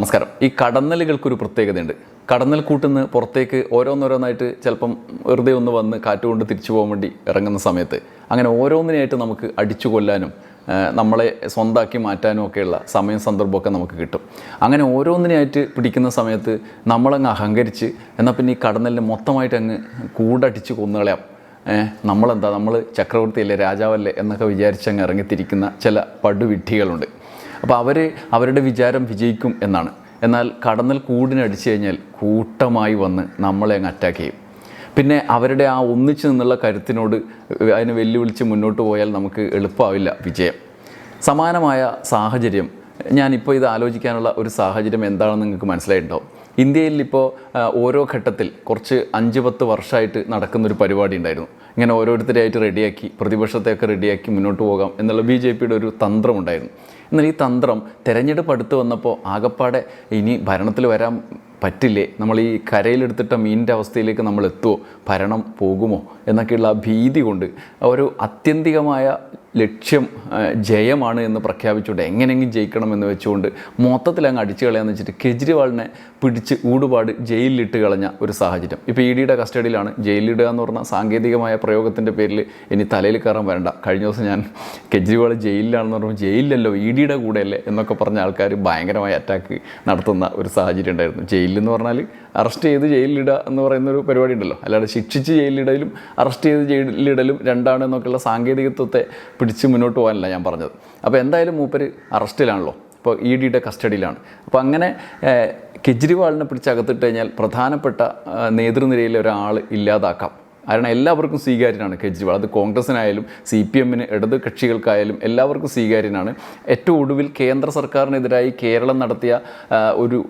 നമസ്കാരം. ഈ കടന്നലുകൾക്കൊരു പ്രത്യേകതയുണ്ട്. കടന്നൽ കൂട്ടുന്ന പുറത്തേക്ക് ഓരോന്നോരോന്നായിട്ട് ചിലപ്പം വെറുതെ ഒന്ന് വന്ന് കാറ്റുകൊണ്ട് തിരിച്ചു പോകാൻ വേണ്ടി ഇറങ്ങുന്ന സമയത്ത് അങ്ങനെ ഓരോന്നിനെയായിട്ട് നമുക്ക് അടിച്ചു കൊല്ലാനും നമ്മളെ സ്വന്തമാക്കി മാറ്റാനും ഒക്കെയുള്ള സമയം സന്ദർഭമൊക്കെ നമുക്ക് കിട്ടും. അങ്ങനെ ഓരോന്നിനെയായിട്ട് പിടിക്കുന്ന സമയത്ത് നമ്മളങ്ങ് അഹങ്കരിച്ച് എന്നാൽ പിന്നെ ഈ കടന്നലിനെ മൊത്തമായിട്ട് അങ്ങ് കൂടടിച്ച് കൊന്നുകളയാം. നമ്മളെന്താ നമ്മൾ ചക്രവർത്തിയല്ലേ രാജാവല്ലേ എന്നൊക്കെ വിചാരിച്ചങ്ങ് ഇറങ്ങിത്തിരിക്കുന്ന ചില പടുവിഡ്ഢികളുണ്ട്. അപ്പോൾ അവർ അവരുടെ വിചാരം വിജയിക്കും എന്നാണ്. എന്നാൽ കടന്നൽ കൂടിനടിച്ചു കഴിഞ്ഞാൽ കൂട്ടമായി വന്ന് നമ്മളെ അങ്ങ് അറ്റാക്ക് ചെയ്യും. പിന്നെ അവരുടെ ആ ഒന്നിച്ചു നിന്നുള്ള കരുത്തിനോട് അതിനെ വെല്ലുവിളിച്ച് മുന്നോട്ട് പോയാൽ നമുക്ക് എളുപ്പമാവില്ല വിജയം. സമാനമായ സാഹചര്യം ഞാനിപ്പോൾ ഇത് ആലോചിക്കാനുള്ള ഒരു സാഹചര്യം എന്താണെന്ന് നിങ്ങൾക്ക് മനസ്സിലായിട്ടുണ്ടാവും ഇന്ത്യയിൽ ഇപ്പോൾ ഓരോ ഘട്ടത്തിൽ കുറച്ച് അഞ്ച് പത്ത് വർഷമായിട്ട് നടക്കുന്നൊരു പരിപാടി ഉണ്ടായിരുന്നു. ഇങ്ങനെ ഓരോരുത്തരെയായിട്ട് റെഡിയാക്കി പ്രതിപക്ഷത്തെയൊക്കെ റെഡിയാക്കി മുന്നോട്ട് പോകാം എന്നുള്ള ബി ജെ പിയുടെ ഒരു തന്ത്രമുണ്ടായിരുന്നു. എന്നാൽ ഈ തന്ത്രം തെരഞ്ഞെടുപ്പ് അടുത്ത് വന്നപ്പോൾ ആകപ്പാടെ ഇനി ഭരണത്തിൽ വരാൻ പറ്റില്ലേ? നമ്മൾ ഈ കരയിലെടുത്തിട്ട മീനിന്റെ അവസ്ഥയിലേക്ക് നമ്മൾ എത്തുമോ ഭരണം പോകുമോ? എന്നൊക്കെയുള്ള ഭീതി കൊണ്ട് ഒരു അത്യന്തികമായ ലക്ഷ്യം ജയമാണ് എന്ന് പ്രഖ്യാപിച്ചുകൊണ്ട് എങ്ങനെയെങ്കിലും ജയിക്കണം എന്ന് വെച്ചുകൊണ്ട് മൊത്തത്തിൽ അങ്ങ് അടിച്ചു കളയാന്ന് വെച്ചിട്ട് കെജ്രിവാളിനെ പിടിച്ച് ഊടുപാട് ജയിലിലിട്ട് കളഞ്ഞ ഒരു സാഹചര്യം. ഇപ്പോൾ ഇ ഡിയുടെ കസ്റ്റഡിയിലാണ്. ജയിലിലിടുക എന്ന് പറഞ്ഞ സാങ്കേതികമായ പ്രയോഗത്തിന്റെ പേരിൽ ഇനി തലയിൽ കയറാൻ വരണ്ട. കഴിഞ്ഞ ദിവസം ഞാൻ കെജ്രിവാൾ ജയിലിലാണെന്ന് പറയുമ്പോൾ ജയിലിലല്ലോ ഇ ഡിയുടെ കൂടെയല്ലേ എന്നൊക്കെ പറഞ്ഞ ആൾക്കാർ ഭയങ്കരമായ അറ്റാക്ക് നടത്തുന്ന ഒരു സാഹചര്യം ഉണ്ടായിരുന്നു. എന്ന് പറഞ്ഞാൽ അറസ്റ്റ് ചെയ്ത് ജയിലിലിടുക എന്ന് പറയുന്ന ഒരു പരിപാടി ഉണ്ടല്ലോ അല്ലാതെ ശിക്ഷിച്ച് ജയിലിലിടലും അറസ്റ്റ് ചെയ്ത് ജയിലിലിടലും രണ്ടാണ് എന്നൊക്കെയുള്ള സാങ്കേതികത്വത്തെ പിടിച്ച് മുന്നോട്ട് പോകാനല്ല ഞാൻ പറഞ്ഞത്. അപ്പോൾ എന്തായാലും മൂപ്പര് അറസ്റ്റിലാണല്ലോ. ഇപ്പോൾ ഇ ഡിയുടെ കസ്റ്റഡിയിലാണ്. അപ്പോൾ അങ്ങനെ കെജ്രിവാളിനെ പിടിച്ചകത്തിട്ട് കഴിഞ്ഞാൽ പ്രധാനപ്പെട്ട നേതൃനിരയിലെ ഒരാൾ ഇല്ലാതാക്കാം. കാരണം എല്ലാവർക്കും സ്വീകാര്യനാണ് കെജ്രിവാൾ. അത് കോൺഗ്രസിനായാലും സി പി എമ്മിന് ഇടത് കക്ഷികൾക്കായാലും എല്ലാവർക്കും സ്വീകാര്യനാണ്. ഏറ്റവും ഒടുവിൽ കേന്ദ്ര സർക്കാരിനെതിരായി കേരളം നടത്തിയ ഒരു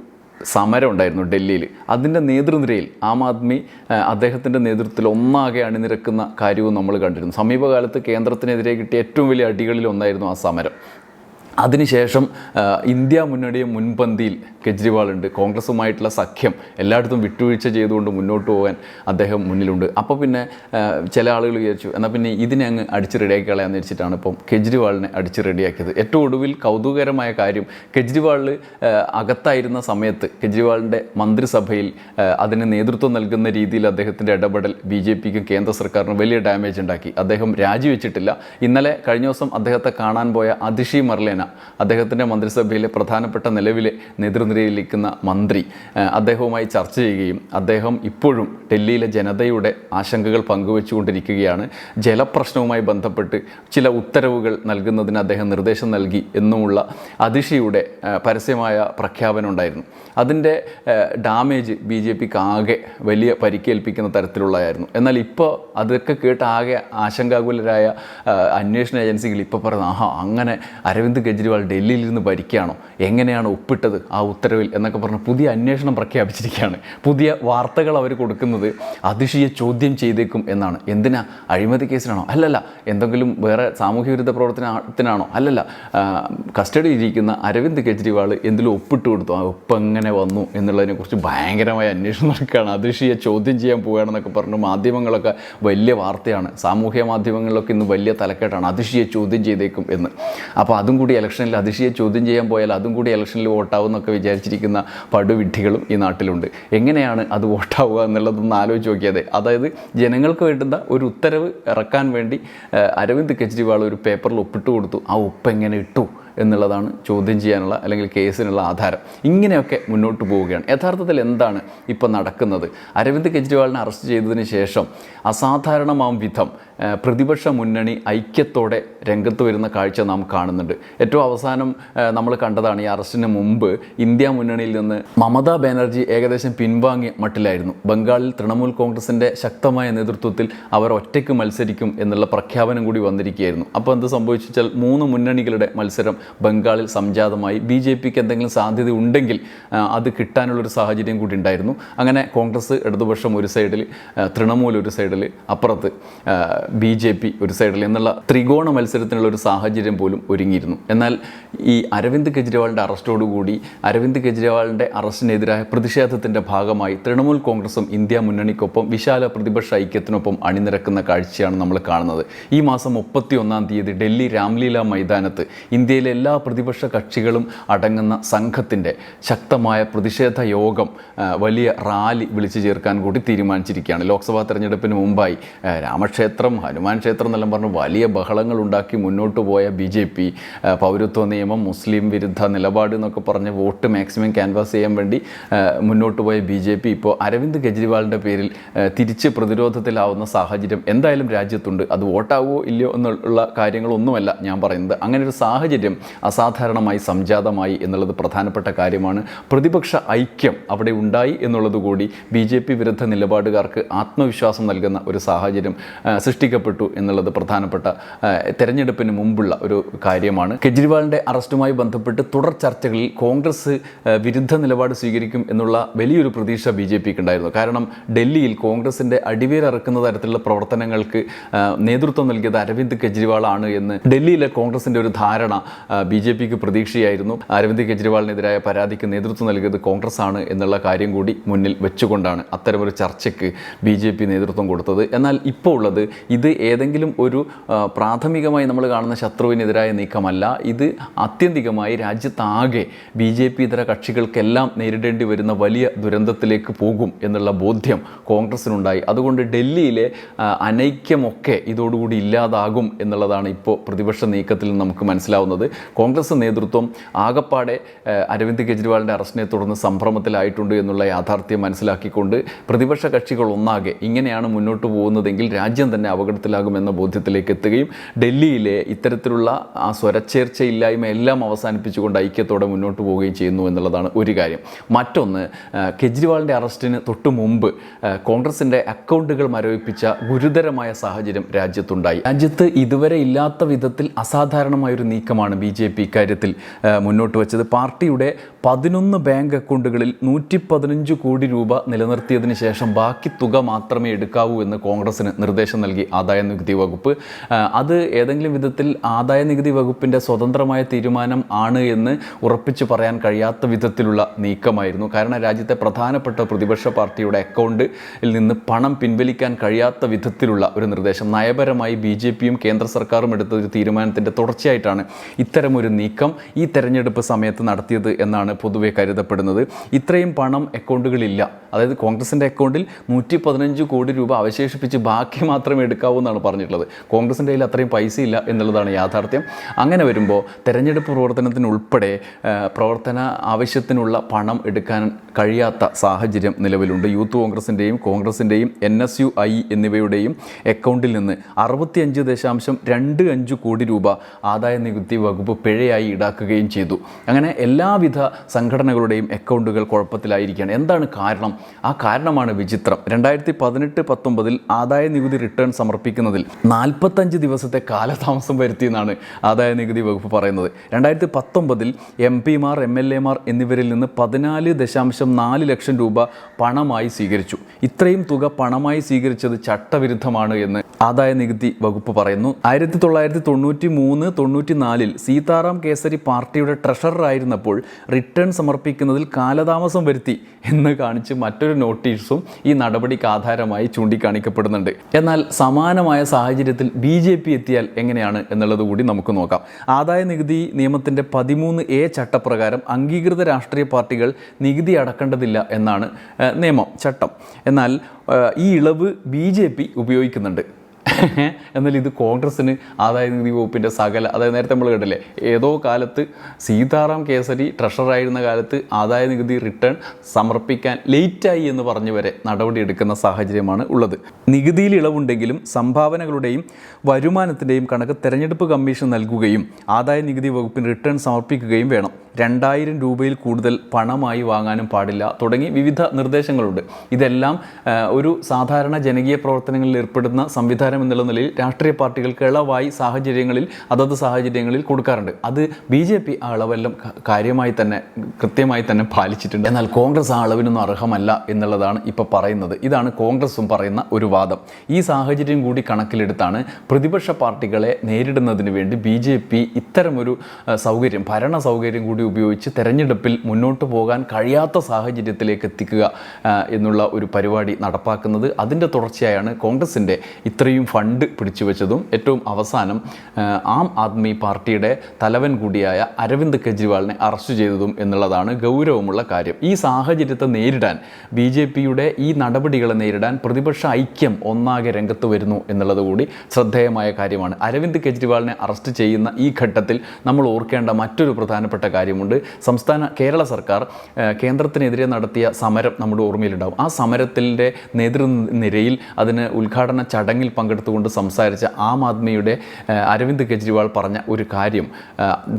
സമരം ഉണ്ടായിരുന്നു ഡൽഹിയിൽ. അതിന്റെ നേതൃനിരയിൽ ആം ആദ്മി അദ്ദേഹത്തിന്റെ നേതൃത്വത്തിൽ ഒന്നാകെ അണിനിരക്കുന്ന കാര്യവും നമ്മൾ കണ്ടിരുന്നു. സമീപകാലത്ത് കേന്ദ്രത്തിനെതിരെ കിട്ടിയ ഏറ്റവും വലിയ അടികളിൽ ഒന്നായിരുന്നു ആ സമരം. അതിനുശേഷം ഇന്ത്യ മുന്നണിയെ മുൻപന്തിയിൽ കെജ്രിവാളുണ്ട്. കോൺഗ്രസുമായിട്ടുള്ള സഖ്യം എല്ലായിടത്തും വിട്ടുവീഴ്ച ചെയ്തുകൊണ്ട് മുന്നോട്ട് പോകാൻ അദ്ദേഹം മുന്നിലുണ്ട്. അപ്പോൾ പിന്നെ ചില ആളുകൾ വിചാരിച്ചു എന്നാൽ പിന്നെ ഇതിനെ അങ്ങ് അടിച്ച് റെഡിയാക്കി കളയാന്ന് വെച്ചിട്ടാണ് ഇപ്പം കെജ്രിവാളിനെ അടിച്ച് റെഡിയാക്കിയത്. ഏറ്റവും ഒടുവിൽ കൗതുകകരമായ കാര്യം കെജ്രിവാളിൽ അകത്തായിരുന്ന സമയത്ത് കെജ്രിവാളിന്റെ മന്ത്രിസഭയിൽ അതിന് നേതൃത്വം നൽകുന്ന രീതിയിൽ അദ്ദേഹത്തിന്റെ ഇടപെടൽ ബി ജെ പിക്കും കേന്ദ്ര സർക്കാരിനും വലിയ ഡാമേജ് ഉണ്ടാക്കി. അദ്ദേഹം രാജിവെച്ചിട്ടില്ല. ഇന്നലെ കഴിഞ്ഞ ദിവസം അദ്ദേഹത്തെ കാണാൻ പോയ അതിഷി മർലേന അദ്ദേഹത്തിന്റെ മന്ത്രിസഭയിലെ പ്രധാനപ്പെട്ട നിലവിലെ നേതൃനിരയിലിരിക്കുന്ന മന്ത്രി അദ്ദേഹവുമായി ചർച്ച ചെയ്യുകയും അദ്ദേഹം ഇപ്പോഴും ഡൽഹിയിലെ ജനതയുടെ ആശങ്കകൾ പങ്കുവെച്ചുകൊണ്ടിരിക്കുകയാണ്. ജലപ്രശ്നവുമായി ബന്ധപ്പെട്ട് ചില ഉത്തരവുകൾ നൽകുന്നതിന് അദ്ദേഹം നിർദ്ദേശം നൽകി എന്നുമുള്ള അതിഷിയുടെ പരസ്യമായ പ്രഖ്യാപനം ഉണ്ടായിരുന്നു. അതിന്റെ ഡാമേജ് ബി ജെ പിക്ക് ആകെ വലിയ പരിക്കേൽപ്പിക്കുന്ന തരത്തിലുള്ളതായിരുന്നു. എന്നാൽ ഇപ്പോൾ അതൊക്കെ കേട്ട് ആകെ ആശങ്കാകുലരായ അന്വേഷണ ഏജൻസികൾ ഇപ്പോൾ പറയുന്നത് ആഹാ അങ്ങനെ അരവിന്ദ് കെജ്രിവാൾ ഡൽഹിയിൽ ഇരുന്ന് ഭരിക്കുകയാണോ? എങ്ങനെയാണ് ഒപ്പിട്ടത് ആ ഉത്തരവിൽ എന്നൊക്കെ പറഞ്ഞ് പുതിയ അന്വേഷണം പ്രഖ്യാപിച്ചിരിക്കുകയാണ്. പുതിയ വാർത്തകൾ അവർ കൊടുക്കുന്നത് അതിശയ ചോദ്യം ചെയ്തേക്കും എന്നാണ്. എന്തിനാ? അഴിമതി കേസിനാണോ അല്ലല്ല. എന്തെങ്കിലും വേറെ സാമൂഹ്യ വിരുദ്ധ പ്രവർത്തനത്തിനാണോ? അല്ലല്ല. കസ്റ്റഡിയിൽ ഇരിക്കുന്ന അരവിന്ദ് കെജ്രിവാൾ എന്തിലും ഒപ്പിട്ട് കൊടുത്തു? ആ ഒപ്പ് എങ്ങനെ വന്നു എന്നുള്ളതിനെക്കുറിച്ച് ഭയങ്കരമായ അന്വേഷണം നടക്കുകയാണ്. അതിശയ ചോദ്യം ചെയ്യാൻ പോവുകയാണെന്നൊക്കെ പറഞ്ഞു മാധ്യമങ്ങളൊക്കെ വലിയ വാർത്തയാണ്. സാമൂഹ്യ മാധ്യമങ്ങളിലൊക്കെ ഇന്ന് വലിയ തലക്കെട്ടാണ്. അതിശയ ചോദ്യം ചെയ്തേക്കും എന്ന്. അപ്പോൾ അതും കൂടി ഇലക്ഷനിൽ അതിശയെ ചോദ്യം ചെയ്യാൻ പോയാൽ അതും കൂടി ഇലക്ഷനിൽ വോട്ടാവും എന്നൊക്കെ വിചാരിച്ചിരിക്കുന്ന പടുവിഡ്ഢികളും ഈ നാട്ടിലുണ്ട്. എങ്ങനെയാണ് അത് വോട്ടാവുക എന്നുള്ളതൊന്ന് ആലോചിച്ച് നോക്കിയത്. അതായത് ജനങ്ങൾക്ക് വേണ്ടുന്ന ഒരു ഉത്തരവ് ഇറക്കാൻ വേണ്ടി അരവിന്ദ് കെജ്രിവാൾ ഒരു പേപ്പറിൽ ഒപ്പിട്ട് കൊടുത്തു. ആ ഒപ്പ് എങ്ങനെ ഇട്ടു എന്നുള്ളതാണ് ചോദ്യം ചെയ്യാനുള്ള അല്ലെങ്കിൽ കേസിനുള്ള ആധാരം. ഇങ്ങനെയൊക്കെ മുന്നോട്ട് പോവുകയാണ്. യഥാർത്ഥത്തിൽ എന്താണ് ഇപ്പോൾ നടക്കുന്നത്? അരവിന്ദ് കെജ്രിവാളിനെ അറസ്റ്റ് ചെയ്തതിന് ശേഷം അസാധാരണമാം വിധം പ്രതിപക്ഷ മുന്നണി ഐക്യത്തോടെ രംഗത്ത് വരുന്ന കാഴ്ച നാം കാണുന്നുണ്ട്. ഏറ്റവും അവസാനം നമ്മൾ കണ്ടതാണ് ഈ അറസ്റ്റിന് മുമ്പ് ഇന്ത്യ മുന്നണിയിൽ നിന്ന് മമതാ ബാനർജി ഏകദേശം പിൻവാങ്ങിയ മട്ടിലായിരുന്നു. ബംഗാളിൽ തൃണമൂൽ കോൺഗ്രസിന്റെ ശക്തമായ നേതൃത്വത്തിൽ അവർ ഒറ്റയ്ക്ക് മത്സരിക്കും എന്നുള്ള പ്രഖ്യാപനം കൂടി വന്നിരിക്കുകയായിരുന്നു. അപ്പോൾ എന്ത് സംഭവിച്ചാൽ മൂന്ന് മുന്നണികളുടെ മത്സരം ബംഗാളിൽ സംജാതമായി. ബി ജെ പിക്ക് എന്തെങ്കിലും സാധ്യത ഉണ്ടെങ്കിൽ അത് കിട്ടാനുള്ളൊരു സാഹചര്യം കൂടി ഉണ്ടായിരുന്നു. അങ്ങനെ കോൺഗ്രസ് ഇടതുപക്ഷം ഒരു സൈഡിൽ തൃണമൂൽ ഒരു സൈഡിൽ അപ്പുറത്ത് ബി ജെ പി ഒരു സൈഡിൽ എന്നുള്ള ത്രികോണ മത്സരത്തിനുള്ള ഒരു സാഹചര്യം പോലും ഒരുങ്ങിയിരുന്നു. എന്നാൽ ഈ അരവിന്ദ് കെജ്രിവാളിന്റെ അറസ്റ്റോടുകൂടി അരവിന്ദ് കെജ്രിവാളിന്റെ അറസ്റ്റിനെതിരായ പ്രതിഷേധത്തിന്റെ ഭാഗമായി തൃണമൂൽ കോൺഗ്രസും ഇന്ത്യ മുന്നണിക്കൊപ്പം വിശാല പ്രതിപക്ഷ ഐക്യത്തിനൊപ്പം അണിനിരക്കുന്ന കാഴ്ചയാണ് നമ്മൾ കാണുന്നത്. ഈ മാസം മുപ്പത്തി ഒന്നാം തീയതി ഡൽഹി രാംലീല മൈതാനത്ത് ഇന്ത്യയിലെ എല്ലാ പ്രതിപക്ഷ കക്ഷികളും അടങ്ങുന്ന സംഘത്തിന്റെ ശക്തമായ പ്രതിഷേധ യോഗം വലിയ റാലി വിളിച്ചു ചേർക്കാൻ കൂടി തീരുമാനിച്ചിരിക്കുകയാണ്. ലോക്സഭാ തെരഞ്ഞെടുപ്പിന് മുമ്പായി രാമക്ഷേത്രം ഹനുമാൻ ക്ഷേത്രം എന്നെല്ലാം പറഞ്ഞ് വലിയ ബഹളങ്ങൾ ഉണ്ടാക്കി മുന്നോട്ട് പോയ ബി ജെ പി പൗരത്വ നിയമം മുസ്ലിം വിരുദ്ധ നിലപാട് എന്നൊക്കെ പറഞ്ഞ് വോട്ട് മാക്സിമം ക്യാൻവാസ് ചെയ്യാൻ വേണ്ടി മുന്നോട്ട് പോയ ബി ജെ പി. ഇപ്പോൾ അരവിന്ദ് കെജ്രിവാളിന്റെ പേരിൽ തിരിച്ച് പ്രതിരോധത്തിലാവുന്ന സാഹചര്യം എന്തായാലും രാജ്യത്തുണ്ട്. അത് വോട്ടാവോ ഇല്ലയോ എന്നുള്ള കാര്യങ്ങളൊന്നുമല്ല ഞാൻ പറയുന്നത്. അങ്ങനെ ഒരു സാഹചര്യം അസാധാരണമായി സംജാതമായി എന്നുള്ളത് പ്രധാനപ്പെട്ട കാര്യമാണ്. പ്രതിപക്ഷ ഐക്യം അവിടെ ഉണ്ടായി എന്നുള്ളത് കൂടി ബി ജെ പി വിരുദ്ധ നിലപാടുകാർക്ക് ആത്മവിശ്വാസം നൽകുന്ന ഒരു സാഹചര്യം ആ, സൃഷ്ടിക്കപ്പെട്ടു എന്നുള്ളത് പ്രധാനപ്പെട്ട തെരഞ്ഞെടുപ്പിന് മുമ്പുള്ള ഒരു കാര്യമാണ്. കെജ്രിവാളിന്റെ അറസ്റ്റുമായി ബന്ധപ്പെട്ട് തുടർ ചർച്ചകളിൽ കോൺഗ്രസ് വിരുദ്ധ നിലപാട് സ്വീകരിക്കും എന്നുള്ള വലിയൊരു പ്രതീക്ഷ ബി ജെ പിക്ക് ഉണ്ടായിരുന്നു. കാരണം ഡൽഹിയിൽ കോൺഗ്രസിന്റെ അടിവേരറക്കുന്ന തരത്തിലുള്ള പ്രവർത്തനങ്ങൾക്ക് നേതൃത്വം നൽകിയത് അരവിന്ദ് കെജ്രിവാളാണ് എന്ന് ഡൽഹിയിലെ കോൺഗ്രസിന്റെ ഒരു ധാരണ ബി ജെ പിക്ക് പ്രതീക്ഷയായിരുന്നു. അരവിന്ദ് കെജ്രിവാളിനെതിരായ പരാതിക്ക് നേതൃത്വം നൽകിയത് കോൺഗ്രസ് ആണ് എന്നുള്ള കാര്യം കൂടി മുന്നിൽ വെച്ചുകൊണ്ടാണ് അത്തരമൊരു ചർച്ചയ്ക്ക് ബി ജെ പി നേതൃത്വം കൊടുത്തത്. എന്നാൽ ഇപ്പോൾ ഉള്ളത് ഇത് ഏതെങ്കിലും ഒരു പ്രാഥമികമായി നമ്മൾ കാണുന്ന ശത്രുവിനെതിരായ നീക്കമല്ല. ഇത് ആത്യന്തികമായി രാജ്യത്താകെ ബി ജെ പി ഇതര കക്ഷികൾക്കെല്ലാം നേരിടേണ്ടി വരുന്ന വലിയ ദുരന്തത്തിലേക്ക് പോകും എന്നുള്ള ബോധ്യം കോൺഗ്രസിനുണ്ടായി. അതുകൊണ്ട് ഡൽഹിയിലെ അനൈക്യമൊക്കെ ഇതോടുകൂടി ഇല്ലാതാകും എന്നുള്ളതാണ് ഇപ്പോൾ പ്രതിപക്ഷ നീക്കത്തിൽ നമുക്ക് മനസ്സിലാവുന്നത്. കോൺഗ്രസ് നേതൃത്വം ആകപ്പാടെ അരവിന്ദ് കെജ്രിവാളിന്റെ അറസ്റ്റിനെ തുടർന്ന് സംഭ്രമത്തിലായിട്ടുണ്ട് എന്നുള്ള യാഥാർത്ഥ്യം മനസ്സിലാക്കിക്കൊണ്ട് പ്രതിപക്ഷ കക്ഷികൾ ഒന്നാകെ ഇങ്ങനെയാണ് മുന്നോട്ട് പോകുന്നതെങ്കിൽ രാജ്യം തന്നെ അപകടത്തിലാകുമെന്ന ബോധ്യത്തിലേക്ക് എത്തുകയും ഡൽഹിയിലെ ഇത്തരത്തിലുള്ള ആ സ്വരച്ചേർച്ചയില്ലായ്മ എല്ലാം അവസാനിപ്പിച്ചുകൊണ്ട് ഐക്യത്തോടെ മുന്നോട്ട് പോവുകയും ചെയ്യുന്നു എന്നുള്ളതാണ് ഒരു കാര്യം. മറ്റൊന്ന് കെജ്രിവാളിന്റെ അറസ്റ്റിന് തൊട്ടു മുമ്പ് കോൺഗ്രസിന്റെ അക്കൗണ്ടുകൾ മരവിപ്പിച്ച ഗുരുതരമായ സാഹചര്യം രാജ്യത്തുണ്ടായി. രാജ്യത്ത് ഇതുവരെ ഇല്ലാത്ത വിധത്തിൽ അസാധാരണമായൊരു നീക്കമാണ് ബി ജെ പി ഇക്കാര്യത്തിൽ മുന്നോട്ട് വെച്ചത്. പാർട്ടിയുടെ പതിനൊന്ന് ബാങ്ക് അക്കൗണ്ടുകളിൽ നൂറ്റി പതിനഞ്ച് കോടി രൂപ നിലനിർത്തിയതിന് ശേഷം ബാക്കി തുക മാത്രമേ എടുക്കാവൂ എന്ന് കോൺഗ്രസിന് നിർദ്ദേശം നൽകി. ആദായ നികുതി വകുപ്പ്. അത് ഏതെങ്കിലും വിധത്തിൽ ആദായ നികുതി വകുപ്പിന്റെ സ്വതന്ത്രമായ തീരുമാനം ആണ് എന്ന് ഉറപ്പിച്ചു പറയാൻ കഴിയാത്ത വിധത്തിലുള്ള നീക്കമായിരുന്നു. കാരണം രാജ്യത്തെ പ്രധാനപ്പെട്ട പ്രതിപക്ഷ പാർട്ടിയുടെ അക്കൗണ്ടിൽ നിന്ന് പണം പിൻവലിക്കാൻ കഴിയാത്ത വിധത്തിലുള്ള ഒരു നിർദ്ദേശം. നയപരമായി ബി ജെ പിയും കേന്ദ്ര സർക്കാരും എടുത്ത ഒരു തീരുമാനത്തിന്റെ തുടർച്ചയായിട്ടാണ് ഇത്തരമൊരു നീക്കം ഈ തെരഞ്ഞെടുപ്പ് സമയത്ത് നടത്തിയത് എന്നാണ് പൊതുവെ കരുതപ്പെടുന്നത്. ഇത്രയും പണം അക്കൗണ്ടുകളില്ല അതായത് കോൺഗ്രസിന്റെ അക്കൗണ്ടിൽ നൂറ്റി കോടി രൂപ അവശേഷിപ്പിച്ച് ബാക്കി മാത്രമേ എന്നാണ് പറഞ്ഞിട്ടുള്ളത്. കോൺഗ്രസിന്റെ കയ്യിൽ അത്രയും പൈസ ഇല്ല എന്നുള്ളതാണ് യാഥാർത്ഥ്യം. അങ്ങനെ വരുമ്പോൾ തെരഞ്ഞെടുപ്പ് പ്രവർത്തനത്തിനുൾപ്പെടെ പ്രവർത്തന ആവശ്യത്തിനുള്ള പണം എടുക്കാൻ കഴിയാത്ത സാഹചര്യം നിലവിലുണ്ട്. യൂത്ത് കോൺഗ്രസിന്റെയും കോൺഗ്രസിന്റെയും എൻ എസ് യു ഐ എന്നിവയുടെയും അക്കൗണ്ടിൽ നിന്ന് അറുപത്തിയഞ്ച് ദശാംശം രണ്ട് അഞ്ച് കോടി രൂപ ആദായ നികുതി വകുപ്പ് പിഴയായി ഈടാക്കുകയും ചെയ്തു. അങ്ങനെ എല്ലാവിധ സംഘടനകളുടെയും അക്കൗണ്ടുകൾ കുഴപ്പത്തിലായിരിക്കുകയാണ്. എന്താണ് കാരണം? ആ കാരണമാണ് വിചിത്രം. രണ്ടായിരത്തി പതിനെട്ട് പത്തൊമ്പതിൽ ആദായ നികുതി റിട്ടേൺ സമർപ്പിക്കുന്നതിൽ നാൽപ്പത്തഞ്ച് ദിവസത്തെ കാലതാമസം വരുത്തിയെന്നാണ് ആദായ നികുതി വകുപ്പ് പറയുന്നത്. രണ്ടായിരത്തി പത്തൊമ്പതിൽ എം പിമാർ എം എൽ എമാർ എന്നിവരിൽ നിന്ന് പതിനാല് ദശാംശം നാല് ലക്ഷം രൂപ പണമായി സ്വീകരിച്ചു. ഇത്രയും തുക പണമായി സ്വീകരിച്ചത് ചട്ടവിരുദ്ധമാണ് എന്ന് ആദായ നികുതി വകുപ്പ് പറയുന്നു. ആയിരത്തി തൊള്ളായിരത്തി തൊണ്ണൂറ്റി മൂന്ന് തൊണ്ണൂറ്റി നാലിൽ സീതാറാം കേസരി പാർട്ടിയുടെ ട്രഷററായിരുന്നപ്പോൾ റിട്ടേൺ സമർപ്പിക്കുന്നതിൽ കാലതാമസം വരുത്തി എന്ന് കാണിച്ച് മറ്റൊരു നോട്ടീസും ഈ നടപടിക്ക് ആധാരമായി ചൂണ്ടിക്കാണിക്കപ്പെടുന്നുണ്ട്. എന്നാൽ സമാനമായ സാഹചര്യത്തിൽ ബി ജെ പി എത്തിയാൽ എങ്ങനെയാണ് എന്നുള്ളത് കൂടി നമുക്ക് നോക്കാം. ആദായ നികുതി നിയമത്തിന്റെ പതിമൂന്ന് എ ചട്ടപ്രകാരം അംഗീകൃത രാഷ്ട്രീയ പാർട്ടികൾ നികുതി അടക്കേണ്ടതില്ല എന്നാണ് നിയമം ചട്ടം. എന്നാൽ ഈ ഇളവ് ബി ഉപയോഗിക്കുന്നുണ്ട്. എന്നാൽ ഇത് കോൺഗ്രസ്സിന് ആദായ നികുതി വകുപ്പിന്റെ സകല അതായത് നേരത്തെ നമ്മൾ കേട്ടില്ലേ ഏതോ കാലത്ത് സീതാറാം കേസരി ട്രഷറായിരുന്ന കാലത്ത് ആദായ നികുതി റിട്ടേൺ സമർപ്പിക്കാൻ ലേറ്റായി എന്ന് പറഞ്ഞു വരെ നടപടിയെടുക്കുന്ന സാഹചര്യമാണ് ഉള്ളത്. നികുതിയിൽ ഇളവുണ്ടെങ്കിലും സംഭാവനകളുടെയും വരുമാനത്തിന്റെയും കണക്ക് തെരഞ്ഞെടുപ്പ് കമ്മീഷൻ നൽകുകയും ആദായ നികുതി വകുപ്പിന് റിട്ടേൺ സമർപ്പിക്കുകയും വേണം. രണ്ടായിരം രൂപയിൽ കൂടുതൽ പണമായി വാങ്ങാനും പാടില്ല. തുടങ്ങി വിവിധ നിർദ്ദേശങ്ങളുണ്ട്. ഇതെല്ലാം ഒരു സാധാരണ ജനകീയ പ്രവർത്തനങ്ങളിൽ ഏർപ്പെടുന്ന സംവിധാനം എന്നുള്ള നിലയിൽ രാഷ്ട്രീയ പാർട്ടികൾക്ക് ഇളവായി സാഹചര്യങ്ങളിൽ അതത് സാഹചര്യങ്ങളിൽ കൊടുക്കാറുണ്ട്. അത് ബി ജെ പി ആ അളവെല്ലാം കാര്യമായി തന്നെ കൃത്യമായി തന്നെ പാലിച്ചിട്ടുണ്ട്. എന്നാൽ കോൺഗ്രസ് ആ അളവിനൊന്നും അർഹമല്ല എന്നുള്ളതാണ് ഇപ്പോൾ പറയുന്നത്. ഇതാണ് കോൺഗ്രസും പറയുന്ന ഒരു വാദം. ഈ സാഹചര്യം കൂടി കണക്കിലെടുത്താണ് പ്രതിപക്ഷ പാർട്ടികളെ നേരിടുന്നതിന് വേണ്ടി ബി ജെ പി ഇത്തരമൊരു സൗകര്യം ഭരണ സൗകര്യം കൂടി കൂടി ഉപയോഗിച്ച് തെരഞ്ഞെടുപ്പിൽ മുന്നോട്ട് പോകാൻ കഴിയാത്ത സാഹചര്യത്തിലേക്ക് എത്തിക്കുക എന്നുള്ള ഒരു പരിപാടി നടപ്പാക്കുന്നത്. അതിന്റെ തുടർച്ചയായാണ് കോൺഗ്രസിന്റെ ഇത്രയും ഫണ്ട് പിടിച്ചു വെച്ചതും ഏറ്റവും അവസാനം ആം ആദ്മി പാർട്ടിയുടെ തലവൻ കൂടിയായ അരവിന്ദ് കെജ്രിവാളിനെ അറസ്റ്റ് ചെയ്തതും എന്നുള്ളതാണ് ഗൗരവമുള്ള കാര്യം. ഈ സാഹചര്യത്തെ നേരിടാൻ ബി ജെ പിയുടെ ഈ നടപടികളെ നേരിടാൻ പ്രതിപക്ഷ ഐക്യം ഒന്നാകെ രംഗത്ത് വരുന്നു എന്നുള്ളത് കൂടി ശ്രദ്ധേയമായ കാര്യമാണ്. അരവിന്ദ് കെജ്രിവാളിനെ അറസ്റ്റ് ചെയ്യുന്ന ഈ ഘട്ടത്തിൽ നമ്മൾ ഓർക്കേണ്ട മറ്റൊരു പ്രധാനപ്പെട്ട കാര്യമുണ്ട്. സംസ്ഥാന കേരള സർക്കാർ കേന്ദ്രത്തിനെതിരെ നടത്തിയ സമരം നമ്മുടെ ഓർമ്മയിലുണ്ടാവും. ആ സമരത്തിന്റെ നേതൃനിരയിൽ അതിന് ഉദ്ഘാടന ചടങ്ങിൽ പങ്കെടുത്തുകൊണ്ട് സംസാരിച്ച ആം ആദ്മിയുടെ അരവിന്ദ് കെജ്രിവാൾ പറഞ്ഞ ഒരു കാര്യം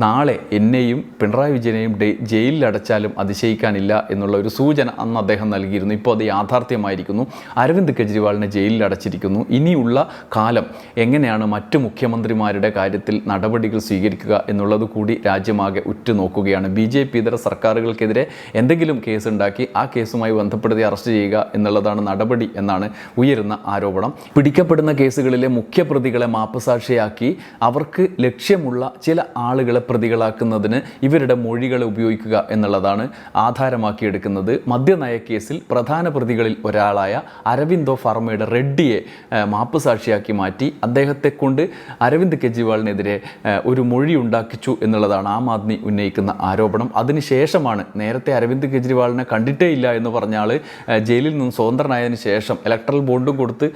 നാളെ എന്നെയും പിണറായി വിജയനെയും ജയിലിൽ അടച്ചാലും അതിശയിക്കാനില്ല എന്നുള്ള ഒരു സൂചന അന്ന് അദ്ദേഹം നൽകിയിരുന്നു. ഇപ്പോൾ അത് യാഥാർത്ഥ്യമായിരിക്കുന്നു. അരവിന്ദ് കെജ്രിവാളിനെ ജയിലിൽ അടച്ചിരിക്കുന്നു ഇനിയുള്ള കാലം എങ്ങനെയാണ് മറ്റു മുഖ്യമന്ത്രിമാരുടെ കാര്യത്തിൽ നടപടികൾ സ്വീകരിക്കുക എന്നുള്ളത് കൂടി രാജ്യമാകെ ഉറ്റുനോക്കുകയാണ് ബി ജെ പി ഇതര സർക്കാരുകൾക്കെതിരെ എന്തെങ്കിലും കേസ് ഉണ്ടാക്കി ആ കേസുമായി ബന്ധപ്പെടുത്തി അറസ്റ്റ് ചെയ്യുക എന്നുള്ളതാണ് നടപടി എന്നാണ് ഉയരുന്ന ആരോപണം. പിടിക്കപ്പെടുന്ന കേസുകളിലെ മുഖ്യ പ്രതികളെ മാപ്പുസാക്ഷിയാക്കി അവർക്ക് ലക്ഷ്യമുള്ള ചില ആളുകളെ പ്രതികളാക്കുന്നതിന് ഇവരുടെ മൊഴികളെ ഉപയോഗിക്കുക എന്നുള്ളതാണ് ആധാരമാക്കിയെടുക്കുന്നത്. മദ്യനയ കേസിൽ പ്രധാന പ്രതികളിൽ ഒരാളായ അരവിന്ദോ ഫർമയുടെ റെഡ്ഡിയെ മാപ്പുസാക്ഷിയാക്കി മാറ്റി അദ്ദേഹത്തെ കൊണ്ട് അരവിന്ദ് കെജ്രിവാളിനെതിരെ ഒരു മൊഴി ഉണ്ടാക്കിച്ചു എന്നുള്ളതാണ് ആം ആദ്മി ഉന്നയിക്കുന്ന ആരോപണം. അതിനുശേഷമാണ് നേരത്തെ അരവിന്ദ് കെജ്രിവാളിനെ കണ്ടിട്ടേ ഇല്ല എന്ന് പറഞ്ഞാൽ ജയിലിൽ നിന്ന് സ്വതന്ത്രനായതിനു ശേഷം ഇലക്ട്രൽ ബോണ്ടും കൊടുത്ത്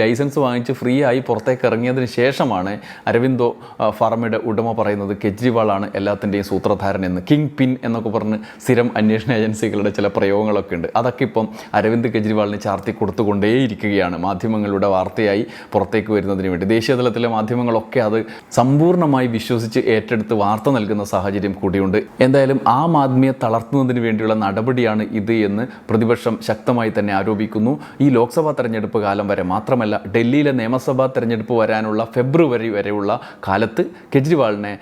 ലൈസൻസ് വാങ്ങിച്ച് ഫ്രീ ആയി പുറത്തേക്ക് ഇറങ്ങിയതിന് ശേഷമാണ് അരവിന്ദോ ഫാർമയുടെ ഉടമ പറയുന്നത് കെജ്രിവാളാണ് എല്ലാത്തിന്റെയും സൂത്രധാരൻ എന്ന്. കിങ് പിൻ എന്നൊക്കെ പറഞ്ഞ് സ്ഥിരം അന്വേഷണ ഏജൻസികളുടെ ചില പ്രയോഗങ്ങളൊക്കെ ഉണ്ട്. അതൊക്കെ ഇപ്പം അരവിന്ദ് കെജ്രിവാളിന് ചാർത്തി കൊടുത്തുകൊണ്ടേയിരിക്കുകയാണ്. മാധ്യമങ്ങളുടെ വാർത്തയായി പുറത്തേക്ക് വരുന്നതിന് വേണ്ടി. ദേശീയതലത്തിലെ മാധ്യമങ്ങളൊക്കെ അത് സമ്പൂർണമായി വിശ്വസിച്ച് ഏറ്റെടുത്ത് വാർത്ത നൽകുന്ന സാഹചര്യം കൂടിയുണ്ട്. എന്തായാലും ആം ആദ്മിയെ തളർത്തുന്നതിന് വേണ്ടിയുള്ള നടപടിയാണ് ഇത് എന്ന് പ്രതിപക്ഷം ശക്തമായി തന്നെ ആരോപിക്കുന്നു. ഈ ലോക്സഭാ തെരഞ്ഞെടുപ്പ് കാലം വരെ മാത്രമല്ല ഡൽഹിയിലെ നിയമസഭാ തെരഞ്ഞെടുപ്പ് വരാനുള്ള ഫെബ്രുവരി വരെയുള്ള കാലത്ത് കെജ്രിവാളിനെ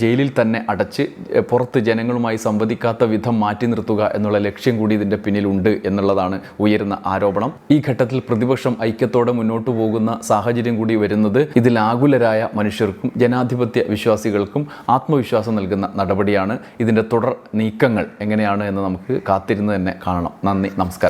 ജയിലിൽ തന്നെ അടച്ച് പുറത്ത് ജനങ്ങളുമായി സംവദിക്കാത്ത വിധം മാറ്റി നിർത്തുക എന്നുള്ള ലക്ഷ്യം കൂടി ഇതിന്റെ പിന്നിലുണ്ട് എന്നുള്ളതാണ് ഉയരുന്ന ആരോപണം. ഈ ഘട്ടത്തിൽ പ്രതിപക്ഷം ഐക്യത്തോടെ മുന്നോട്ട് പോകുന്ന സാഹചര്യം കൂടി വരുന്നത് ഇതിൽ ആകുലരായ മനുഷ്യർക്കും ജനാധിപത്യ വിശ്വാസികൾക്കും ആത്മവിശ്വാസം നൽകുന്ന നടപടിയാണ്. ഇതിന്റെ തുടർ നീക്കങ്ങൾ എങ്ങനെയാണ് എന്ന് നമുക്ക് കാത്തിരുന്ന് തന്നെ കാണണം. നന്ദി നമസ്കാരം.